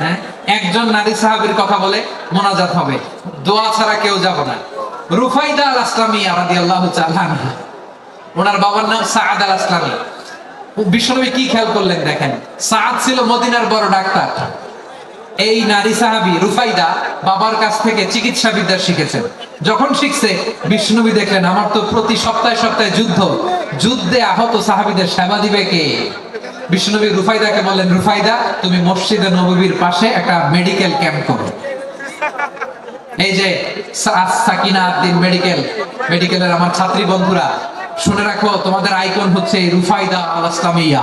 হ্যাঁ? একজন নারী সাহাবীর কথা বলে মোনাজাত হবে। দোয়া ছাড়া কেউ যাব না। রুফাইদা আল আসলামিয়া রাদিয়াল্লাহু তাআলা আনহা। ওনার বাবার নাম সাআদ আল আসলামী বিশ্বনবী কি খেয়াল করলেন দেখেন? ছিল মদিনার বড় ডাক্তার। এই নারী সাহাবী রুফাইদা বাবার কাছ থেকে চিকিৎসা বিদ্যা শিখেছেন। যখন শিখছে বিষ্ণুবী দেখলেন, আমার তো প্রতি সপ্তাহে সপ্তাহে যুদ্ধ। যুদ্ধে আহত সাহাবীদের সেবা দিবে কে? বিষ্ণুবী রুফাইদাকে বললেন, রুফাইদা, তুমি মসজিদে নবীর পাশে একটা মেডিকেল ক্যাম্প করো। এই যে সাকিনা আদ্দিন মেডিকেল মেডিকেলের আমার ছাত্রী বন্ধুরা, শুনে রাখো, তোমাদের আইকন হচ্ছে রুফাইদা আল ইসলামিয়া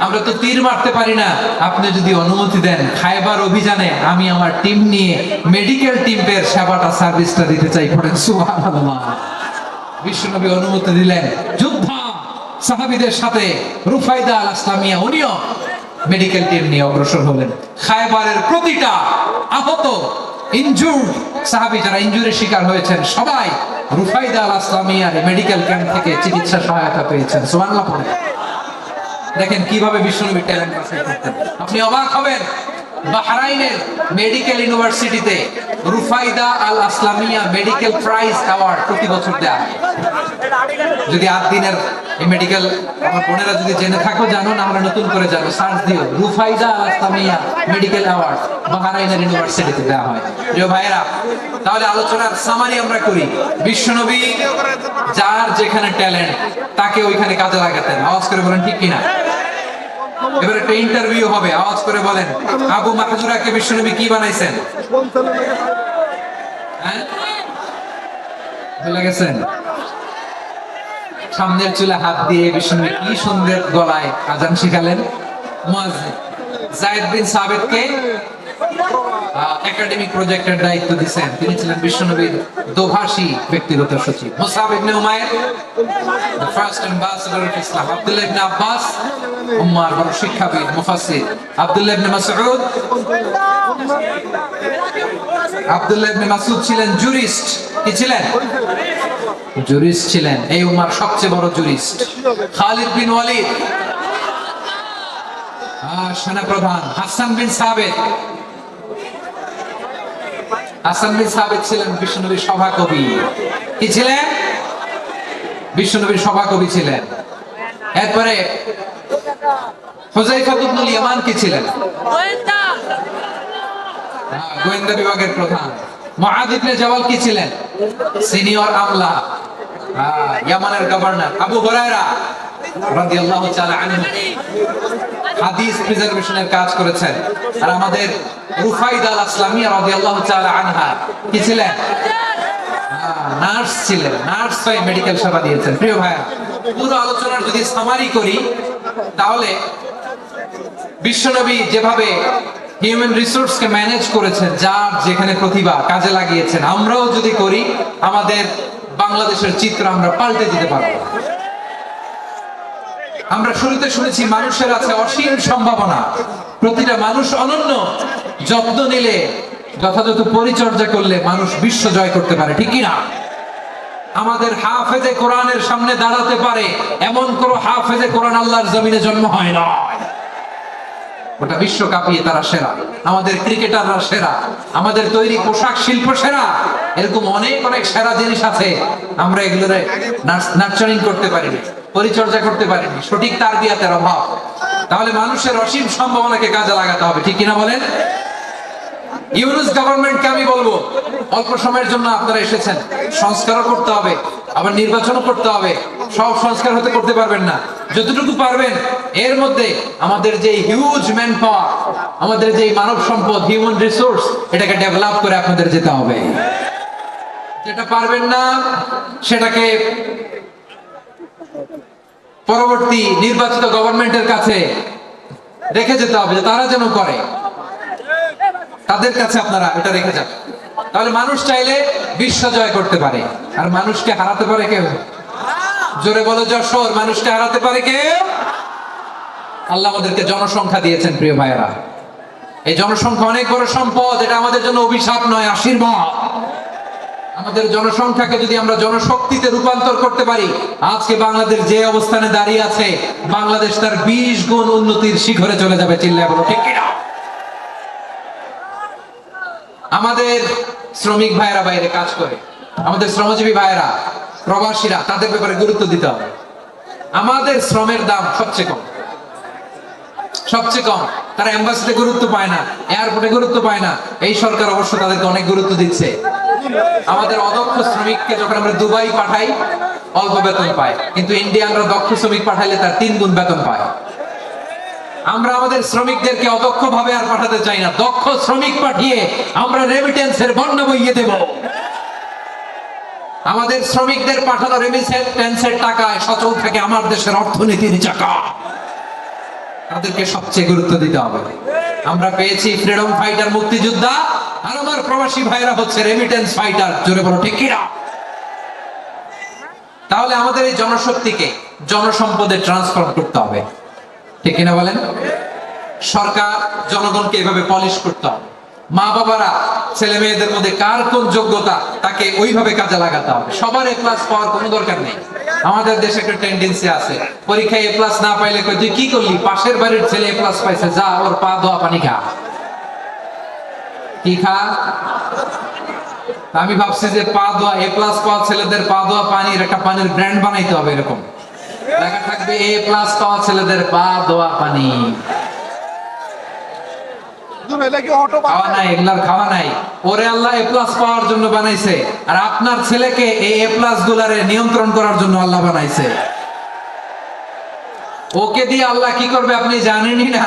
আমরা তো তীর মারতে পারি না। আপনি যদি অনুমতি দেন, খাইবার অভিযানে আমি আমার টিম নিয়ে মেডিকেল টিমের সেবাটা সার্ভিসটা দিতে চাই পড়েন সুবহানাল্লাহ। বিশ্বনবী অনুমতি দিলেন। যুদ্ধ! সাহাবীদের সাথে রুফাইদা আল ইসলামিয়া উনিও মেডিকেল টিম নিয়ে অগ্রসর হলেন। খায়বারের প্রতিটা আহত ইনজুর্ড সাহাবী যারা ইনজুরির শিকার হয়েছেন, সবাই রুফাইদা আল ইসলামিয়ার মেডিকেল ক্যাম্প থেকে চিকিৎসা সহায়তা পেয়েছেন। সুবহানাল্লাহ পড়েন। দেখেন কীভাবে বিশ্বনবী ট্যালেন্ট বাছাই করতেন আপনি অবাক হবেন, বাহরাইনের মেডিকেল ইউনিভার্সিটিতে Rufaida Al Aslamia medical prize award প্রতি বছর দেয়া যদি আট দিনের এই মেডিকেল আমার বোনেরা যদি জেনে থাকো, জানো না, আমরা নতুন করে জানো সার্চ দিও, Rufaida Al Aslamia medical award বাহরাইনের ইউনিভার্সিটিতে দেওয়া হয়। প্রিয় ভাইয়েরা, তাহলে আলোচনার সামারি আমরা করি। বিশ্বনবী, যার যেখানে ট্যালেন্ট তাকে ওইখানে কাজে লাগাতেন। আওয়াজ করে বলেন, ঠিক কিনা? এবার একটা ইন্টারভিউ হবে, আওয়াজ করে বলেন। আবু মাহজুরাকে বিশ্বনবী কি বানাইছেন? হ্যাঁ? সামনের চুলে হাত দিয়ে বিশ্বনবী কি সুন্দর গলায় আজান শিখালেন? মুয়াজ্জিন। জায়েদ বিন সাবিতকে একাডেমিক প্রজেক্টের দায়িত্ব দিয়েছেন তিনি ছিলেন বিশ্বনবীর দোভাষী ব্যক্তিগত সচিব। Musab ibn Umair, the first ambassador of Islam, Abdullah ibn Abbas, উম্মার বড় শিক্ষাবিদ, মুফাসসির। আব্দুল্লাহ ইবনে মাসউদ, আব্দুল্লাহ ইবনে মাসউদ ছিলেন জুরিস্ট কি ছিলেন? জুরিস্ট ছিলেন। এই উম্মার সবচেয়ে বড় জুরিস্ট খালিদ বিন ওয়ালিদ। সেনাপ্রধান হাসান বিন সাবেদ হাসান বিন সাবেদ ছিলেন বিশ্বনবীর সভাকবি। কি ছিলেন? বিশ্বনবীর সভাকবি ছিলেন। এরপরে হুজাইফা ইবনুল ইয়ামান কি ছিলেন? গোয়েন্দা। হ্যাঁ, বিভাগের প্রধান। মুআদ ইবনে কি ছিলেন? সিনিয়র আমলা। হ্যাঁ, ইয়ামানের গভর্নর। আবু হুরায়রা। তাহলে বিশ্বনবী যেভাবে হিউম্যান ম্যানেজ করেছেন, যার যেখানে প্রতিভা কাজে লাগিয়েছেন, আমরাও যদি করি, আমাদের বাংলাদেশের চিত্র আমরা পাল্টে দিতে পারব। আমরা শুরুতে শুনেছি মানুষের আছে অসীম সম্ভাবনা। প্রতিটা মানুষ অনন্য। যত্ন নিলে, যথাযথ পরিচর্যা করলে মানুষ বিশ্ব জয় করতে পারে, ঠিক না আমাদের হাফেজে কোরআনের সামনে দাঁড়াতে পারে, এমন কোন হাফেজে কোরআন আল্লাহর জমিনে জন্ম হয় না। ওটা বিশ্ব কাঁপিয়ে তারা সেরা। আমাদের ক্রিকেটাররা সেরা। আমাদের তৈরি পোশাক শিল্প সেরা। এরকম অনেক অনেক সেরা জিনিস আছে। আমরা এগুলোরে নার্চারিং করতে পারিনি। পরিচর্যা করতে পারেনি। সঠিক তার তারবিয়াতের অভাব। তাহলে মানুষের অসীম সম্ভাবনাকে কাজে লাগাতে হবে। ঠিক কিনা বলেন? ইউনুস গভর্নমেন্টকে আমি বলব, অল্প সময়ের জন্য আপনারা এসেছেন। সংস্কারও করতে হবে, আবার নির্বাচনও করতে হবে। সব সংস্কার হতে করতে পারবেন না। যতটুকু পারবেন, এর মধ্যে আমাদের যে হিউজ ম্যান পাওয়ার আমাদের যে মানব সম্পদ হিউম্যান রিসোর্স এটাকে ডেভেলপ করে আপনাদের যেতে হবে। যেটা পারবেন না, সেটাকে পরবর্তী নির্বাচিত গভর্নমেন্টের কাছে রেখে যেতে হবে তারা যেন করে। তাদের কাছে আপনারা এটা রেখে যান। তাহলে মানুষ চাইলে বিশ্ব জয় করতে পারে। আর মানুষকে হারাতে পারে কেউ? জোরে বলো যশোর, মানুষকে হারাতে পারে কেউ? আল্লাহ আমাদেরকে জনসংখ্যা দিয়েছেন, প্রিয় ভাইয়েরা। এই জনসংখ্যা অনেক বড় সম্পদ, এটা আমাদের জন্য অভিশাপ নয়, আশীর্বাদ। আমাদের জনসংখ্যাকে যদি আমরা জনশক্তিতে রূপান্তর করতে পারি, আজকে বাংলাদেশ যে অবস্থানে দাঁড়িয়ে আছে, বাংলাদেশ তার বিশ গুণ উন্নতির শিখরে চলে যাবে, চিল্লায় বলো, ঠিক কিনা? আমাদের শ্রমিক ভাইয়েরা বাইরে কাজ করে, আমাদের শ্রমজীবী ভাইয়েরা, প্রবাসীরা, তাদের ব্যাপারে গুরুত্ব দিতে হবে। আমাদের শ্রমের দাম সবচেয়ে কম। সবচেয়ে কম। তারা এম্বাসিতে গুরুত্ব পায় না এয়ারপোর্টে গুরুত্ব পায় না। এই সরকার অবশ্য তাদেরকে অনেক গুরুত্ব দিচ্ছে। আমাদের অদক্ষ শ্রমিককে যখন আমরা দুবাই পাঠাই, অল্প বেতন পায়। কিন্তু ইন্ডিয়ানরা দক্ষ শ্রমিক পাঠাইলে তার তিন গুণ বেতন পায়। আমরা আমাদের শ্রমিকদেরকে অদক্ষ ভাবে আর পাঠাতে চাই না। দক্ষ শ্রমিক পাঠিয়ে আমরা রেমিটেন্সের বন্যা বইয়ে দেব। আমাদের শ্রমিকদের পাঠানো রেমিটেন্সের টাকায় সচল থাকে আমার দেশের অর্থনীতির চাকা। তাদেরকে সবচেয়ে গুরুত্ব দিতে হবে। আমরা পেয়েছি ফ্রিডম ফাইটার মুক্তিযোদ্ধা। আর আমার প্রবাসী ভাইরা হচ্ছে রেমিটেন্স ফাইটার জোরে বলো, ঠিক কিনা? তাহলে আমাদের এই জনশক্তিকে, জনসম্পদে ট্রান্সফর্ম করতে হবে। ঠিক কিনা বলেন? সরকার, জনগণকে এভাবে পলিশ করতে হবে। মা বাবারা, ছেলে মেয়েদের মধ্যে কার কোন যোগ্যতা, তাকে ওইভাবে কাজে লাগাতে হবে। সবার এ প্লাস পাওয়ার কোনো দরকার নেই। আমাদের দেশে একটা টেন্ডেন্সি আছে। পরীক্ষায় এ প্লাস না পাইলে কই তুই কি করলি? পাশের বাড়ির ছেলে এ প্লাস পাইছে, যা, ওর পা ধোয়া পানি খা। কি আমি ভাবছি যে পা ধোয়া এ প্লাস পাওয়া ছেলেদের পা ধোয়া পানির একটা পানির ব্র্যান্ড বানাইতে হবে এরকম। লেখা থাকবে এ প্লাস পাওয়া ছেলেদের পা ধোয়া পানি। খাওয়া নাই এগুলার খাওয়া নাই। ওরে আল্লাহ এ প্লাস পাওয়ার জন্য বানাইছে। আর আপনার ছেলেকে এই এ প্লাস গুলারে নিয়ন্ত্রণ করার জন্য আল্লাহ বানাইছে। ওকে দিয়ে আল্লাহ কি করবে আপনি জানেনই না।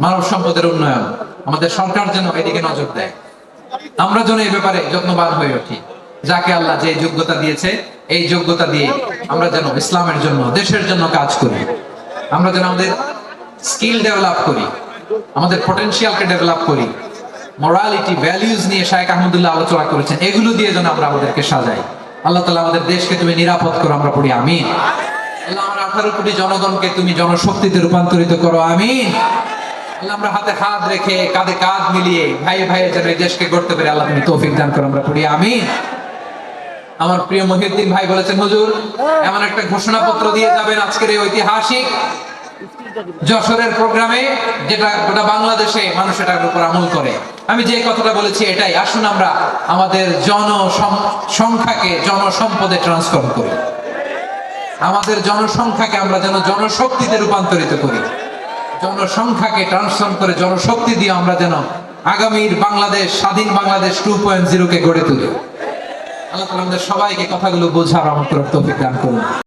মানব সম্পদের উন্নয়ন। আমাদের সরকার যেন এদিকে নজর দেয়। আমরা যেন এই ব্যাপারে যত্নবান হয়ে উঠি। যাকে আল্লাহ যে যোগ্যতা দিয়েছে, এই যোগ্যতা দিয়ে আমরা যেন ইসলামের জন্য, দেশের জন্য কাজ করি। আমরা যেন আমাদের স্কিল ডেভেলপ করি, আমাদের পটেনশিয়ালকে ডেভেলপ করি। মোরালিটি ভ্যালিউজ নিয়ে শায়েখ আহমদুল্লাহ আলোচনা করেছেন। এগুলো দিয়ে যেন আমরা আমাদেরকে সাজাই। আল্লাহ তালা আমাদের দেশকে তুমি নিরাপদ করো, আমরা পড়ি, আমিন। আল্লাহ আমার আঠারো কোটি জনগণকে তুমি জনশক্তিতে রূপান্তরিত করো, আমিন। আমরা হাতে হাত রেখে কাঁধে কাঁধ মিলিয়ে যেন এই দেশকে গড়তে আল্লাহ তুমি তৌফিক দান করো, আমরা পড়ি, আমিন। আমার প্রিয় মহিউদ্দিন ভাই বলেছেন, হুজুর, এমন একটা দিয়ে যাবেন আজকের এই ঐতিহাসিক যশোরের প্রোগ্রামে, যেটা গোটা বাংলাদেশে মানুষ এটার উপর আমল করে। আমি যে কথাটা বলেছি এটাই, আসুন আমরা আমাদের জন সংখ্যাকে জনসম্পদে ট্রান্সফর্ম করি। আমাদের জনসংখ্যাকে আমরা যেন জনশক্তিতে রূপান্তরিত করি। জনসংখ্যাকে ট্রান্সফর্ম করে জনশক্তি দিয়ে আমরা যেন আগামীর বাংলাদেশ, স্বাধীন বাংলাদেশ টু পয়েন্ট জিরো কে গড়ে তুলি। আল্লাহ তালা আমাদের সবাইকে কথাগুলো বোঝার আমার তৌফিক দান করুন।